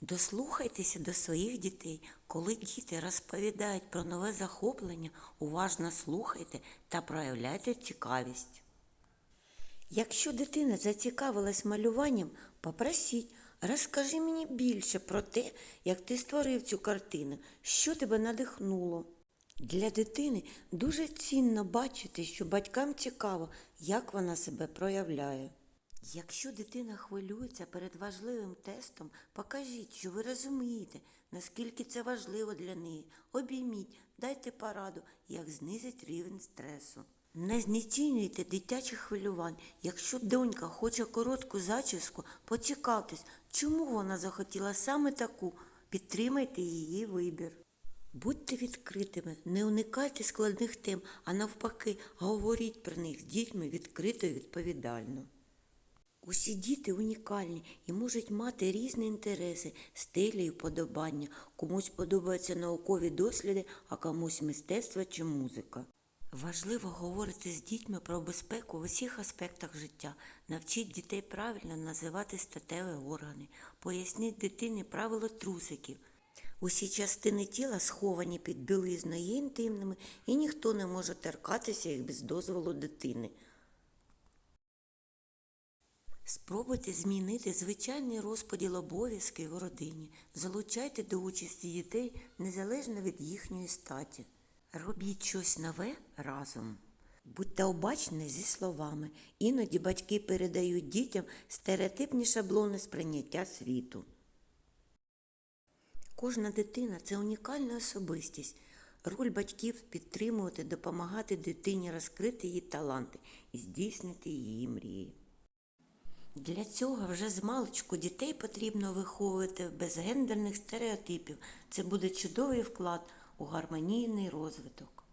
Дослухайтеся до своїх дітей. Коли діти розповідають про нове захоплення, уважно слухайте та проявляйте цікавість. Якщо дитина зацікавилась малюванням, попросіть, розкажи мені більше про те, як ти створив цю картину, що тебе надихнуло. Для дитини дуже цінно бачити, що батькам цікаво, як вона себе проявляє. Якщо дитина хвилюється перед важливим тестом, покажіть, що ви розумієте, наскільки це важливо для неї. Обійміть, дайте пораду, як знизить рівень стресу. Не знецінюйте дитячих хвилювань. Якщо донька хоче коротку зачіску, поцікавтесь, чому вона захотіла саме таку. Підтримайте її вибір. Будьте відкритими, не уникайте складних тем, а навпаки, говоріть про них з дітьми відкрито і відповідально. Усі діти унікальні і можуть мати різні інтереси, стилі і вподобання. Комусь подобаються наукові досліди, а комусь мистецтво чи музика. Важливо говорити з дітьми про безпеку в усіх аспектах життя. Навчіть дітей правильно називати статеві органи, поясніть дитині правила трусиків. Усі частини тіла сховані під білизною є інтимними, і ніхто не може торкатися їх без дозволу дитини. Спробуйте змінити звичайний розподіл обов'язків у родині. Залучайте до участі дітей незалежно від їхньої статі. Робіть щось нове разом. Будьте обачні зі словами. Іноді батьки передають дітям стереотипні шаблони сприйняття світу. Кожна дитина це унікальна особистість. Роль батьків підтримувати, допомагати дитині розкрити її таланти і здійснити її мрії. Для цього вже з маличку дітей потрібно виховувати без гендерних стереотипів. Це буде чудовий вклад у гармонійний розвиток.